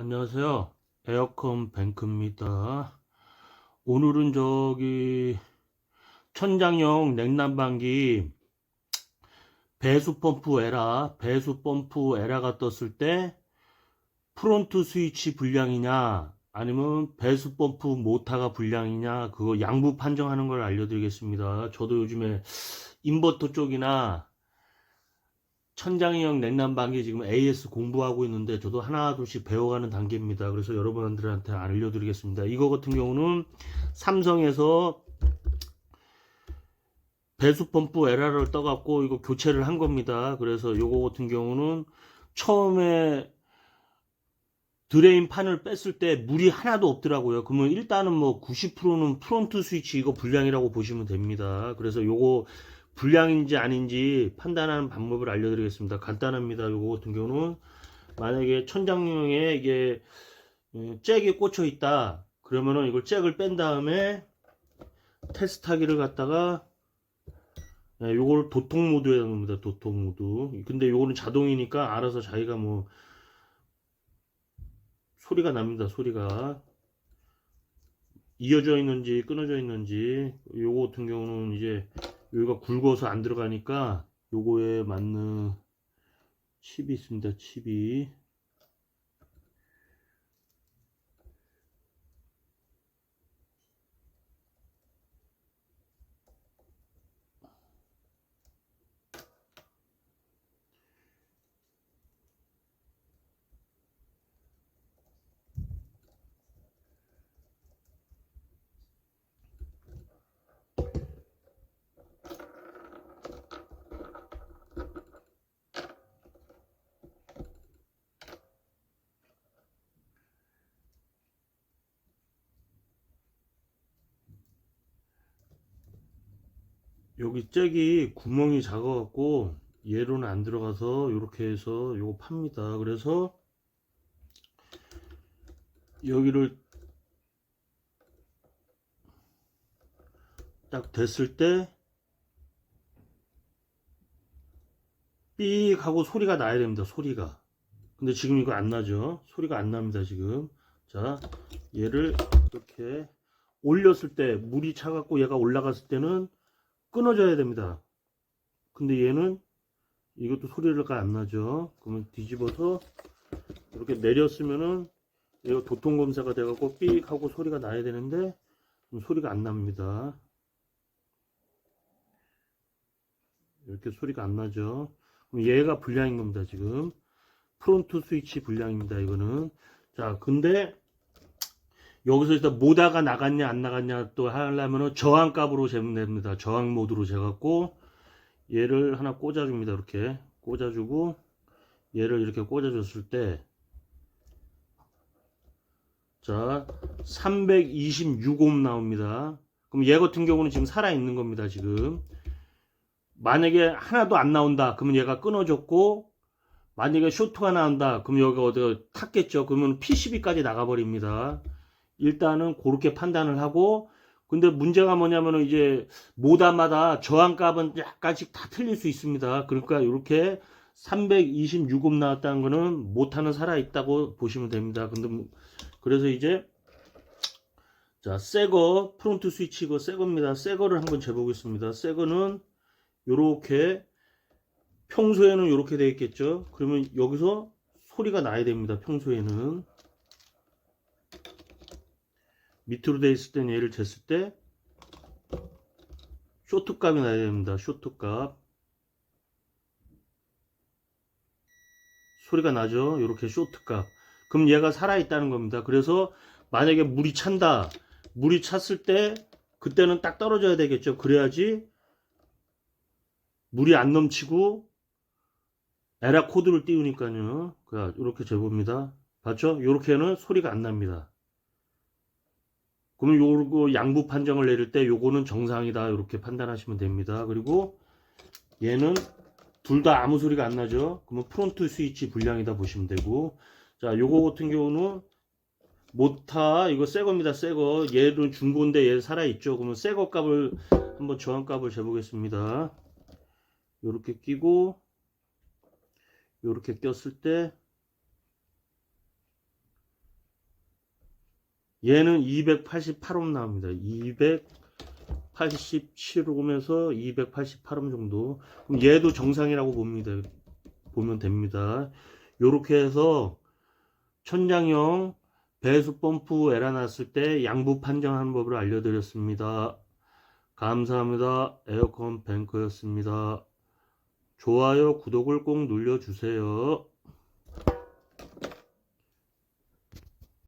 안녕하세요. 에어컨 뱅크입니다. 오늘은 저기 천장용 냉난방기 배수 펌프 에라, 배수 펌프 에라가 떴을 때 프론트 스위치 불량이냐 아니면 배수 펌프 모터가 불량이냐 그거 양부 판정하는 걸 알려드리겠습니다. 저도 요즘에 인버터 쪽이나 천장형 냉난방기 지금 AS 공부하고 있는데 저도 하나 둘씩 배워가는 단계입니다. 그래서 여러분들한테 알려드리겠습니다. 이거 같은 경우는 삼성에서 배수 펌프 에러를 떠갖고 이거 교체를 한 겁니다. 그래서 이거 같은 경우는 처음에 드레인 판을 뺐을 때 물이 하나도 없더라고요. 그러면 일단은 뭐 90%는 프론트 스위치 이거 불량이라고 보시면 됩니다. 그래서 요거 불량인지 아닌지 판단하는 방법을 알려드리겠습니다. 간단합니다. 요거 같은 경우는 만약에 천장용에 이게 음, 잭이 꽂혀 있다. 그러면은 이걸 잭을 뺀 다음에 테스트하기를 갖다가 네, 요거를 도통 모드에 넣습니다. 도통 모드. 근데 요거는 자동이니까 알아서 자기가 뭐 소리가 납니다. 소리가 이어져 있는지 끊어져 있는지 요거 같은 경우는 이제 여기가 굵어서 안 들어가니까 요거에 맞는 칩이 있습니다. 칩이 여기 잭이 구멍이 작아갖고 얘로는 안 들어가서 이렇게 해서 요거 팝니다. 그래서 여기를 딱 됐을 때 삑 하고 소리가 나야 됩니다. 소리가. 근데 지금 이거 안 나죠? 소리가 안 납니다. 지금. 자, 얘를 이렇게 올렸을 때 물이 차갖고 얘가 올라갔을 때는 끊어져야 됩니다. 근데 얘는 이것도 소리가 안 나죠. 그러면 뒤집어서 이렇게 내렸으면은 얘가 도통 검사가 돼갖고 삑 하고 소리가 나야 되는데 소리가 안 납니다. 이렇게 소리가 안 나죠. 그럼 얘가 불량인 겁니다. 지금 프론트 스위치 불량입니다. 이거는 자 근데 여기서 일단 모다가 나갔냐 안 나갔냐 또 하려면은 저항 값으로 재면 됩니다. 저항 모드로 재갖고 얘를 하나 꽂아줍니다. 이렇게 꽂아주고 얘를 이렇게 꽂아줬을 때 자, 326옴 나옵니다. 그럼 얘 같은 경우는 지금 살아있는 겁니다. 지금 만약에 하나도 안 나온다. 그러면 얘가 끊어졌고 만약에 쇼트가 나온다. 그럼 여기가 어디가 탔겠죠. 그러면 PCB까지 나가버립니다. 일단은 그렇게 판단을 하고 근데 문제가 뭐냐면은 이제 모다마다 저항값은 약간씩 다 틀릴 수 있습니다. 그러니까 이렇게 326옴 나왔다는 거는 모타는 살아 있다고 보시면 됩니다. 근데 뭐- 그래서 이제 자, 새거 프론트 스위치고 새겁니다. 새거를 한번 재보겠습니다. 새거는 요렇게 평소에는 요렇게 되어 있겠죠. 그러면 여기서 소리가 나야 됩니다. 평소에는 밑으로 돼 있을 때는 얘를 쟀을 때 쇼트 값이 나야 됩니다. 쇼트 값 소리가 나죠. 이렇게 쇼트 값 그럼 얘가 살아 있다는 겁니다. 그래서 만약에 물이 찬다 물이 찼을 때 그때는 딱 떨어져야 되겠죠. 그래야지 물이 안 넘치고 에라 코드를 띄우니까요. 이렇게 재봅니다. 봤죠? 이렇게는 소리가 안 납니다. 그러면 요거 양부 판정을 내릴 때 요거는 정상이다 이렇게 판단하시면 됩니다. 그리고 얘는 둘 다 아무 소리가 안 나죠. 그러면 프론트 스위치 불량이다 보시면 되고 자 요거 같은 경우는 모타 이거 새 겁니다. 새 거. 얘는 중고인데 얘 살아 있죠. 그러면 새 거 값을 한번 저항 값을 재보겠습니다. 요렇게 끼고 요렇게 꼈을 때 얘는 288옴 나옵니다. 287옴에서 288옴 정도. 그럼 얘도 정상이라고 봅니다. 보면 됩니다. 요렇게 해서 천장형 배수 펌프 에라 났을 때 양부 판정하는 법을 알려드렸습니다. 감사합니다. 에어컨 뱅커였습니다. 좋아요, 구독을 꼭 눌러주세요.